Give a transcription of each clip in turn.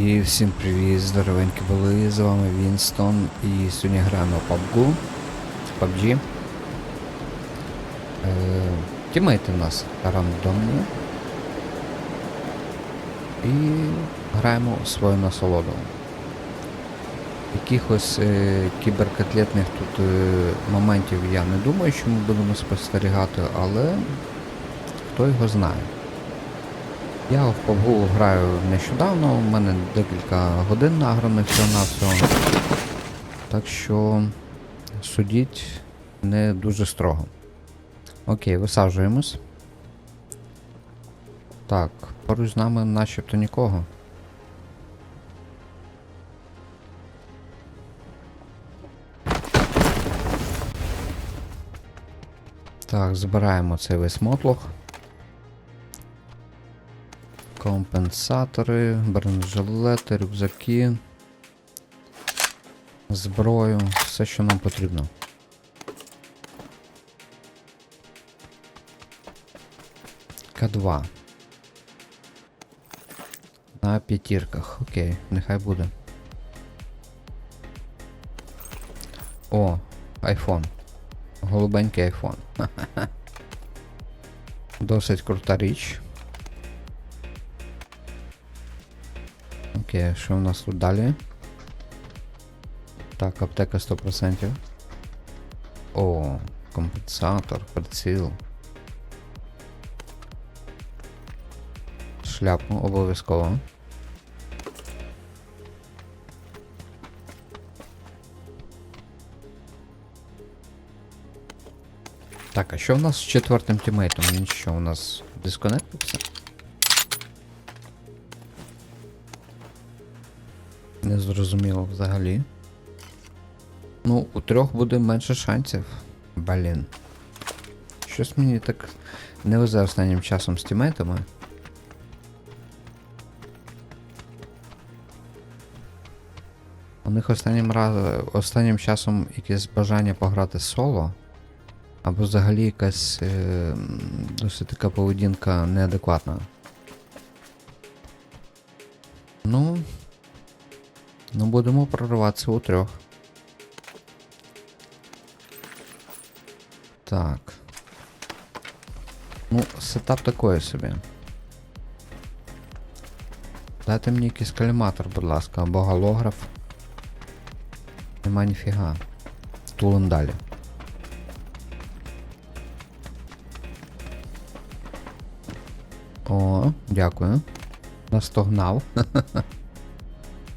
І всім привіт, здоровенькі були, з вами Вінстон і сьогодні граємо PUBG. PUBG. Е, тімейти в нас рандомні. І граємо свою насолоду. Якихось е, кіберкотлетних тут е, моментів я не думаю, що ми будемо спостерігати, але хто його знає. Я в PUBG граю нещодавно, у мене декілька годин награно всього на всього. Так що судіть не дуже строго. Окей, висаджуємось. Так, поруч з нами начебто нікого. Так, збираємо цей весь мотлох. Компенсатори, бронежилети, рюкзаки, зброю, все, що нам потрібно. К2. На п'ятірках. Окей, нехай буде. О, айфон. Голубенький айфон. Досить крута річ. Окей, що у нас тут далі? Так, аптека 100%. О, компенсатор, приціл. Шляпу обов'язково. Так, а що в нас з четвертим тімейтом? Він що у нас дисконектився? Не зрозуміло взагалі. Ну, у трьох буде менше шансів. Блін. Щось мені так не везе останнім часом з тімейтами. У них останнім раз, останнім часом якесь бажання пограти соло. Або взагалі якась е, досить така поведінка неадекватна. Ну. Ну, будемо прориватися у трьох. Так. Ну, сетап такої собі. Дайте мені якийсь каліматор, будь ласка, або голограф. Нема ніфіга. Тулим далі. О, дякую. Настогнав.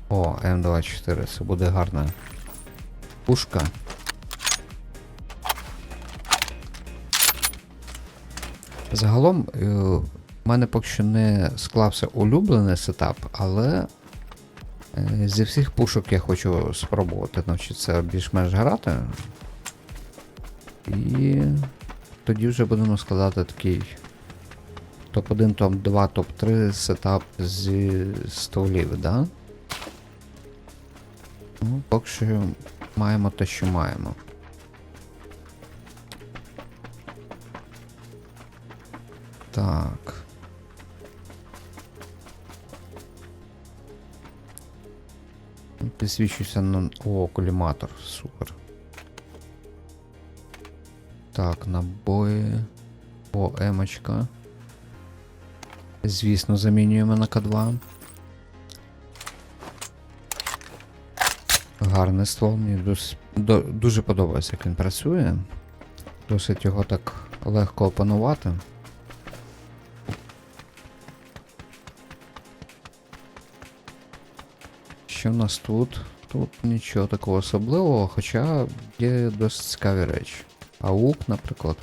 О, М24, це буде гарна пушка. Загалом, е, в мене поки що не склався улюблений сетап, але е, зі всіх пушок я хочу спробувати навчитися більш-менш грати. І тоді вже будемо складати такий топ-1, топ-2, топ-3 сетап зі столів, да? Ну, поки що маємо те, що маємо. Так. Підсвічуся на. О, коліматор, супер. Так, набої. О, емочка. Звісно, замінюємо на К2. Гарний ствол, мені дуже подобається, як він працює. Досить його так легко опанувати. Що в нас тут? Тут нічого такого особливого, хоча є досить цікаві речі. Аук, наприклад.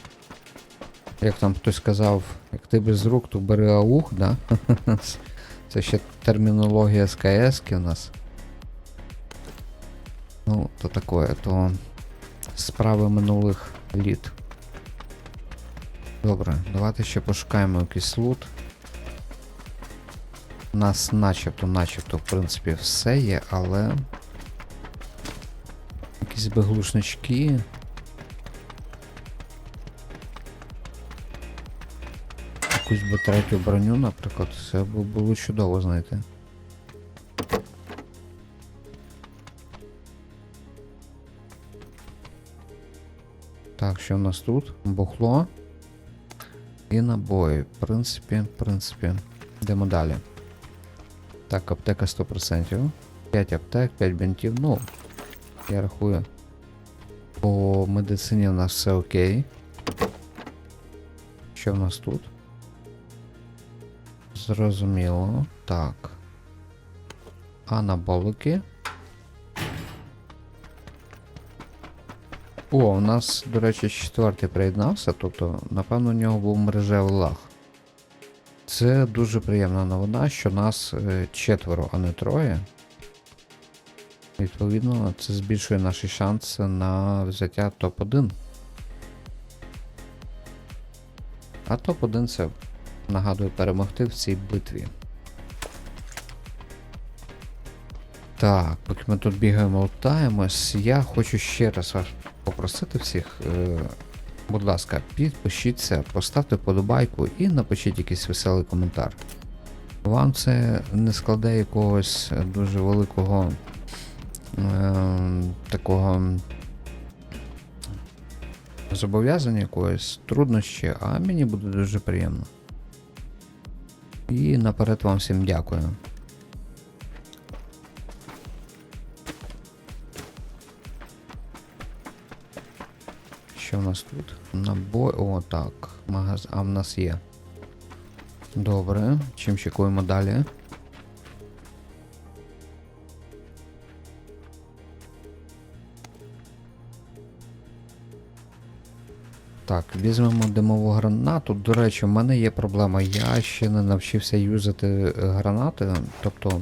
Як там хтось сказав, як ти без рук, то бери аук, да? Це ще термінологія з КС у нас. Ну, то такое, то справи минулих літ. Добре, давайте ще пошукаємо якийсь лут. У нас начебто, начебто, в принципі, все є, але. Якісь безглушнички. Якусь би третю броню, наприклад, це було чудово знайти. Так, що в нас тут? Бухло. І набої. В принципі, в принципі. Йдемо далі. Так, аптека 100%. 5 аптек, 5 бінтів. Ну, я рахую. По медицині у нас все окей. Що в нас тут? Зрозуміло. Так. Анаболики. О, у нас, до речі, четвертий приєднався, тобто, напевно, у нього був мережевий лаг. Це дуже приємна новина, що нас е, четверо, а не троє. Відповідно, це збільшує наші шанси на взяття топ-1. А топ-1 це нагадую перемогти в цій битві. Так, поки ми тут бігаємо, лутаємось, я хочу ще раз вас попросити всіх, е, будь ласка, підпишіться, поставте вподобайку і напишіть якийсь веселий коментар. Вам це не складе якогось дуже великого е, такого зобов'язання якоїсь труднощі, а мені буде дуже приємно. І наперед вам всім дякую. В нас тут? Набой. О, так. Магаз. А в нас є. Добре. Чим чекуємо далі? Так, візьмемо димову гранату. До речі, в мене є проблема. Я ще не навчився юзати гранати, тобто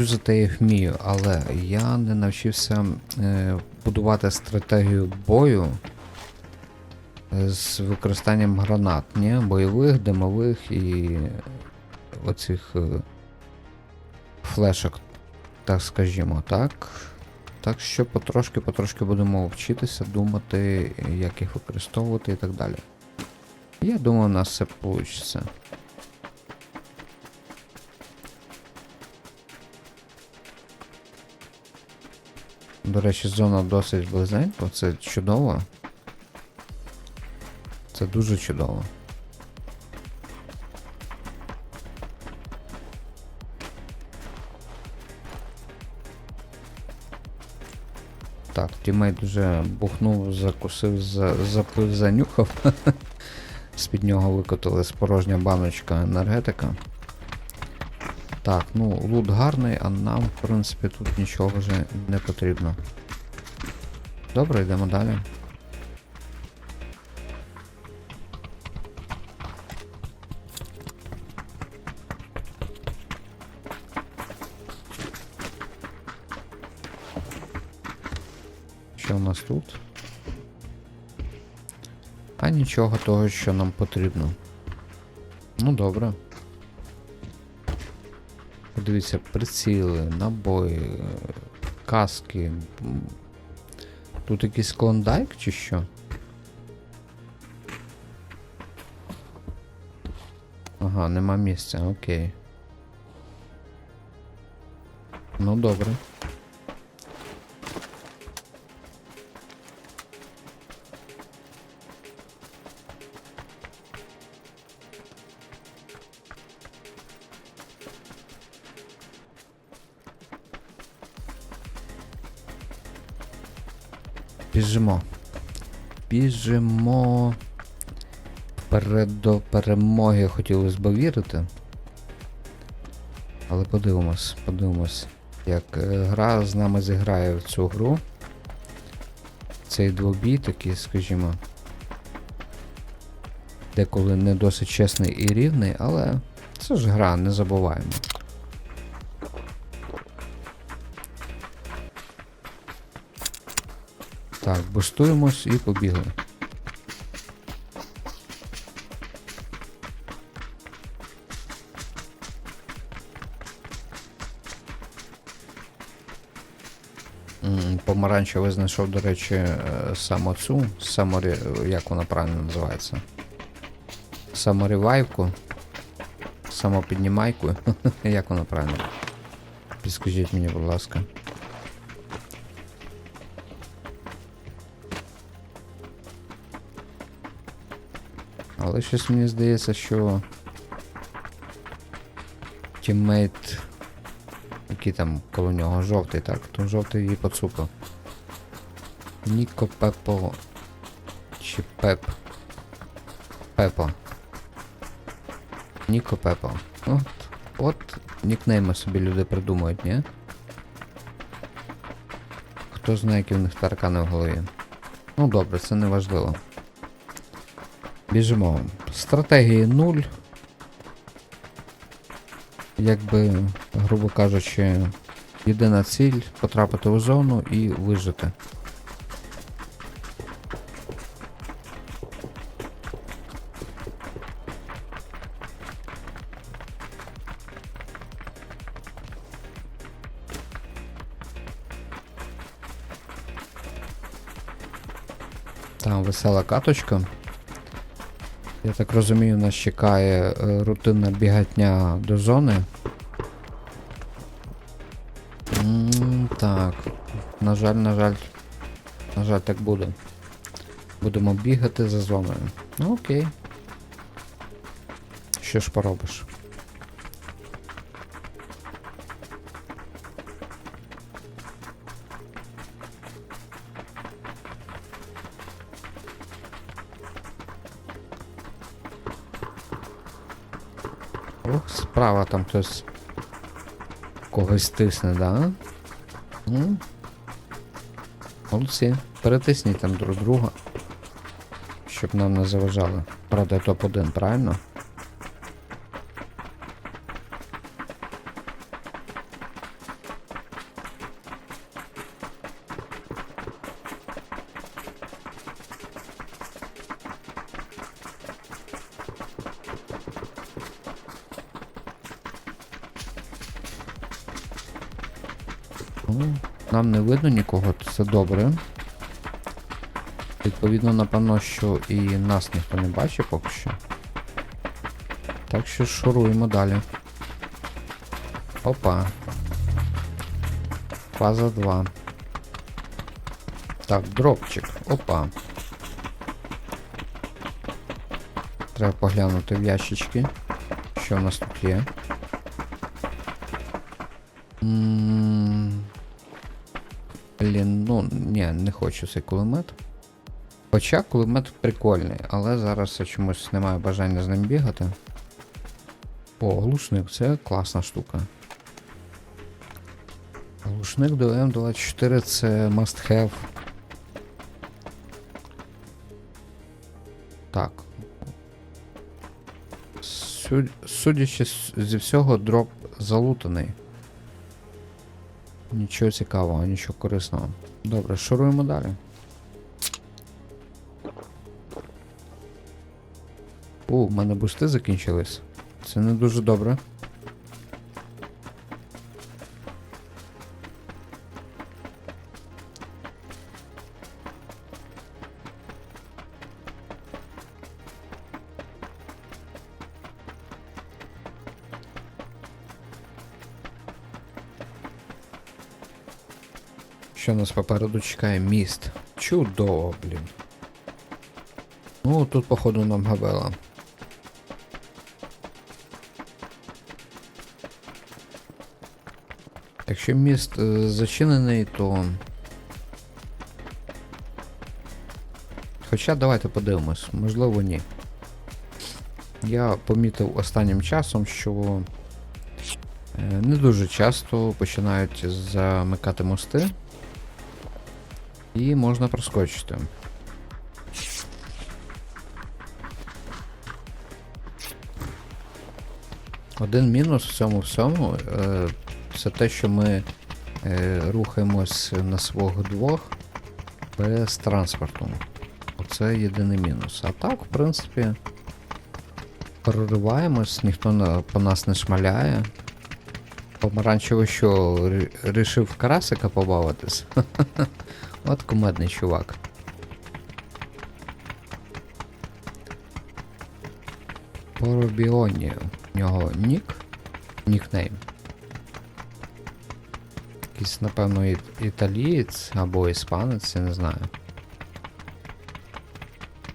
юзати я їх вмію, але я не навчився е, будувати стратегію бою е, з використанням гранат, ні? бойових, димових і оцих е, флешок, так скажімо, так. Так що потрошки-потрошки будемо вчитися, думати, як їх використовувати і так далі. Я думаю, у нас все вийде. До речі, зона досить близенько, це чудово. Це дуже чудово. Так, тімейт вже бухнув, закусив, за, запив, занюхав. З-під нього викотилась порожня баночка енергетика. Так, ну, лут гарний, а нам, в принципі, тут нічого вже не потрібно. Добре, йдемо далі. Що у нас тут? А нічого того, що нам потрібно. Ну добре. Подивіться, приціли, набої, каски. Тут якийсь клондайк чи що? Ага, нема місця, окей. Ну добре. Біжимо. Біжимо. Вперед до перемоги хотілося б вірити. Але подивимось, подивимось, як е, гра з нами зіграє в цю гру. Цей двобій такий, скажімо. Деколи не досить чесний і рівний, але це ж гра, не забуваємо. Так, бустуємось і побігли. Помаранчевий знайшов, до речі, е, саме саморі... як вона правильно називається? Саморівайку. Самопіднімайку. як вона правильно? Підскажіть мені, будь ласка. Але щось мені здається, що тіммейт, який там коло нього жовтий, так? То жовтий її поцупив. Ніко Пепо. Чи Пеп. Пепо. Ніко Пепо. От, от нікнейми собі люди придумують, ні? Хто знає, які в них таракани в голові. Ну добре, це не важливо. Біжимо. Стратегії 0. Якби, грубо кажучи, єдина ціль потрапити у зону і вижити. Там весела каточка. Я так розумію, нас чекає е, рутинна бігатня до зони. Так. На жаль, на жаль. На жаль, так буде. Будемо бігати за зоною. Ну окей. Що ж поробиш? Ох, справа там хтось когось тисне, да? Ну. Молодці. Перетисніть там друг друга. Щоб нам не заважали. Правда, топ-1, правильно? Ну, нам не видно нікого, то це добре. Відповідно, напевно, що і нас ніхто не бачить поки що. Так що шуруємо далі. Опа. Фаза 2. Так, дропчик. Опа. Треба поглянути в ящички. Що в нас тут є. М, Блін, ну ні, не хочу цей кулемет. Хоча кулемет прикольний, але зараз я чомусь немає бажання з ним бігати. О, глушник, це класна штука. Глушник до М24 це must have. Так. Судячи зі всього, дроп залутаний. Нічого цікавого, нічого корисного. Добре, шуруємо далі. О, в мене бусти закінчились. Це не дуже добре. Нас попереду чекає міст. Чудово, блін. Ну, тут, походу, нам габела. Якщо міст е, зачинений, то. Хоча давайте подивимось, можливо ні. Я помітив останнім часом, що е, не дуже часто починають замикати мости. І можна проскочити. Один мінус в цьому всьому е, це те, що ми е, рухаємось на свого двох без транспорту. Оце єдиний мінус. А так, в принципі, прориваємось, ніхто по нас не шмаляє. Помаранчево що, рішив карасика побавитись? От кумедний чувак. Поробіоні. У нього нік. Нікнейм. Якийсь, напевно, і- італієць або іспанець, я не знаю.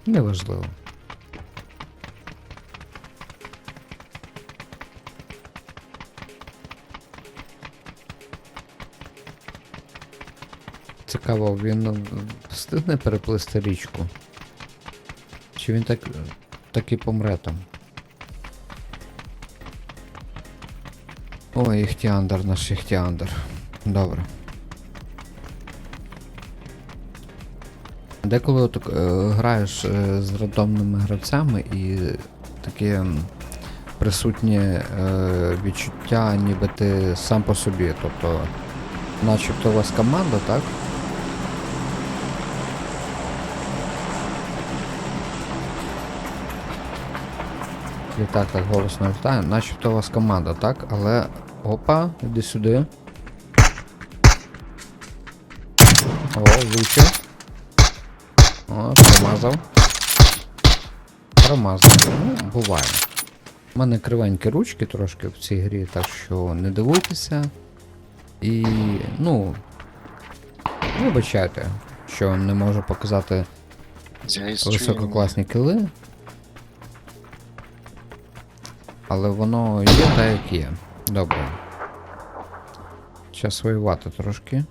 Неважливо. Цікаво, він е, встигне переплисти річку? Чи він так, так і помре там? Ой, Іхтіандр, наш Іхтіандр. Добре. Деколи от, е, граєш е, з рандомними гравцями і таке присутнє е, відчуття, ніби ти сам по собі. Тобто, начебто у вас команда, так? Літак так голосно літає, начебто у вас команда, так? Але. Опа, іди сюди. О, влучив. О, промазав. Промазав. Ну, буває. У мене кривенькі ручки трошки в цій грі, так що не дивуйтеся. І, ну. Вибачайте, що не можу показати висококласні кили. Але воно є так, як є. Добре. Час воювати трошки.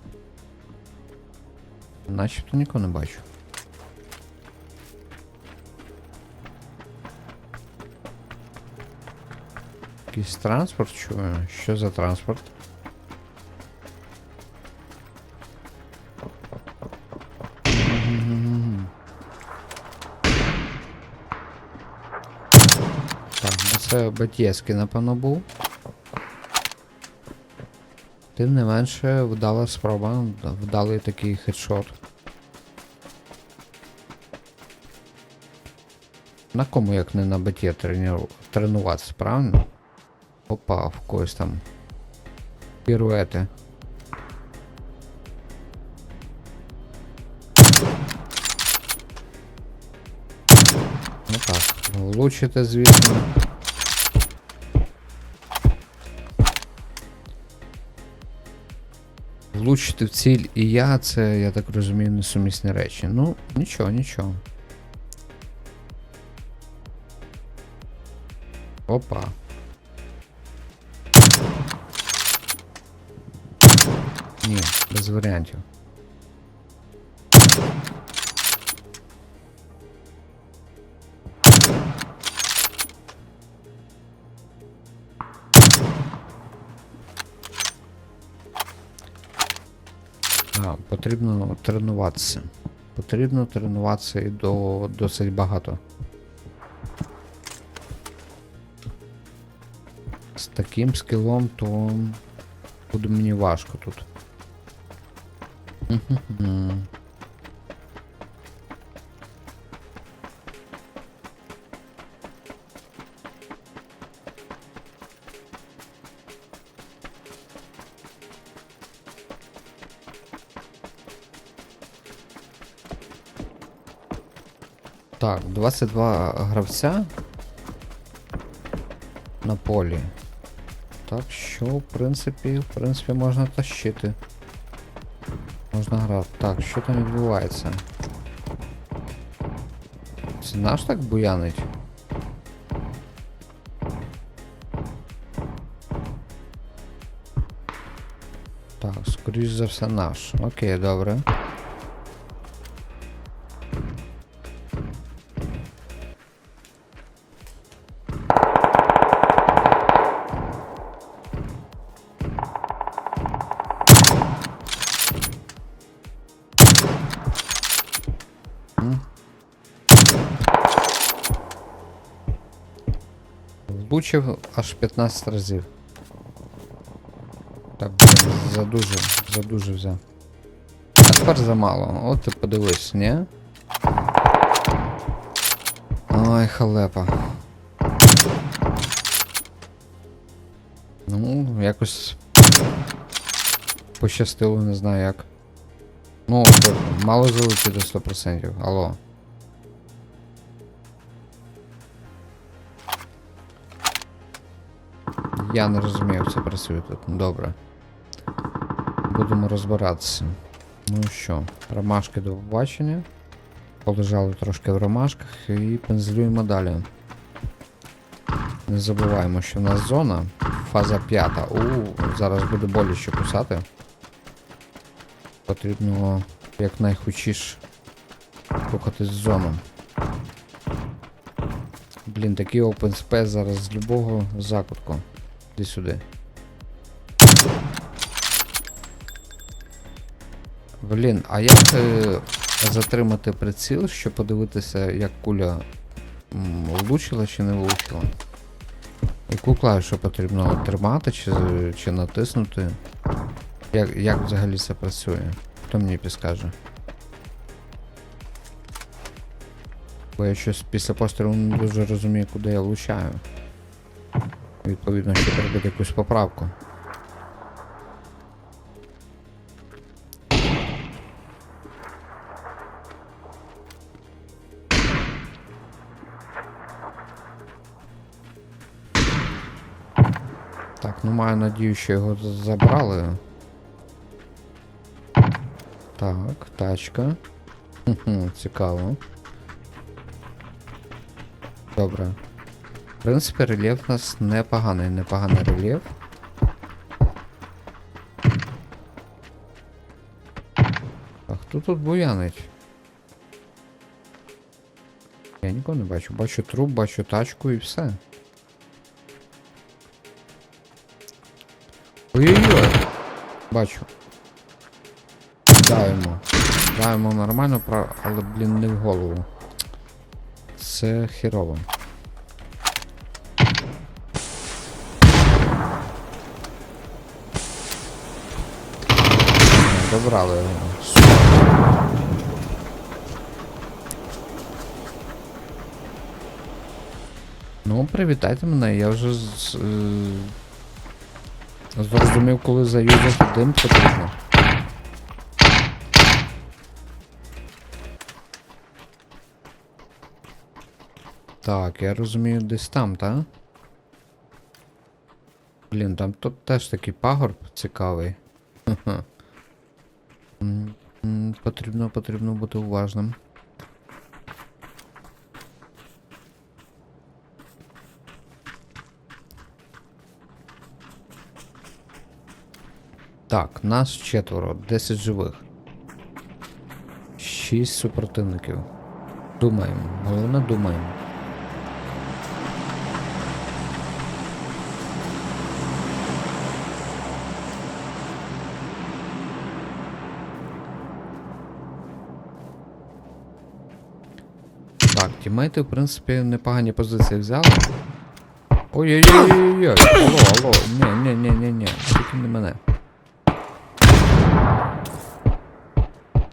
Начебто нікого не бачу. Якийсь транспорт чую. Що за транспорт? Це Батєцький, напевно, був. Тим не менше, вдала спроба, вдалий такий хедшот. На кому як не на треніру... тренуватися, правильно? Опа, в когось там. Піруети. Ну так, влучити, звісно. Влучити в ціль і я, це, я так розумію, несумісні речі. Ну, нічого, нічого. Опа. Ні, без варіантів. Потрібно тренуватися. Потрібно тренуватися і до досить багато. З таким скілом, то буде мені важко тут. Так, 22 гравця на полі. Так що, в принципі, в принципі, можна тащити. Можна грати. Так, що там відбувається? Це наш так буянить? Так, скоріш за все наш. Окей, добре. Влучив аж 15 разів. Так, задуже, задуже взяв. А тепер замало. От ти подивись, ні? Ой, халепа. Ну, якось пощастило, не знаю як. Ну, мало залетіти 100%. Алло. Я не розумію, як це працює тут. Добре. Будемо розбиратися. Ну що, ромашки до побачення. Полежали трошки в ромашках і пензлюємо далі. Не забуваємо, що в нас зона. Фаза п'ята. У, зараз буде боляче кусати. Потрібно як найхучіш рухатись зону. Блін, такий open space зараз з любого закутку. Іди сюди. Блін, а як е, затримати приціл, щоб подивитися, як куля влучила чи не влучила? Яку клавішу потрібно тримати чи, чи натиснути? Як, як взагалі це працює? Хто мені підскаже? Бо я щось після пострілу не дуже розумію, куди я влучаю. Відповідно, ще треба якусь поправку. Так, ну маю надію, що його забрали. Так, тачка. Цікаво. Добре. Принципі, рельєф у нас непоганий, непоганий рельєф. А хто тут буянить? Я нікого не бачу. Бачу труп, бачу тачку і все. Ой-ой-ой! Бачу. Даємо. Даємо нормально, але, блін, не в голову. Це херово. Добрали його. Ну, привітайте мене, я вже з, е, зрозумів, коли заюзати дим потрібно. Так, я розумію, десь там, так? Блін, там тут теж такий пагорб цікавий. Потрібно, потрібно бути уважним. Так, нас четверо, 10 живих. 6 супротивників. Думаємо, головне думаємо. Так, тімейти, в принципі, непогані позиції взяли. Ой-ой-ой-ой-ой! Алло, алло, ні, ні, ні, ні, ні, тільки не мене.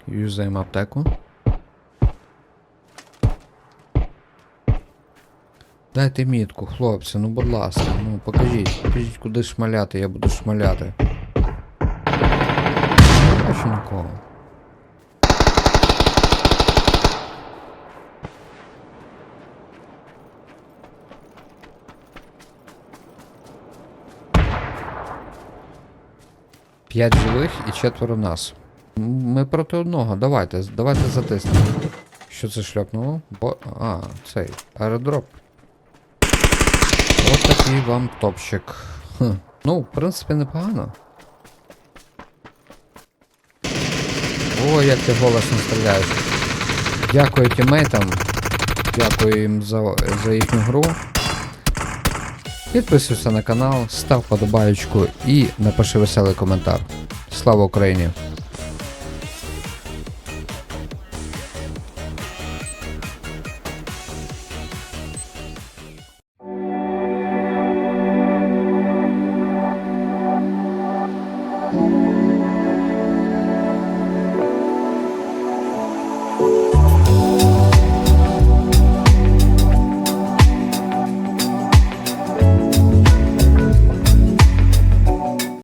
Юзаємо аптеку. Дайте мітку, хлопці, ну будь ласка, ну покажіть, покажіть, куди шмаляти, я буду шмаляти. Бачу нікого. П'ять живих і четверо нас. Ми проти одного, давайте, давайте затиснемо. Що це шльопнуло? Бо. А, цей. Аеродроп. От такий вам топчик. Хм. Ну, в принципі, непогано. О, як ти голосно стріляєш. Дякую тімейтам. Дякую їм за, за їхню гру. Підписуйся на канал, став подобаючку і напиши веселий коментар. Слава Україні!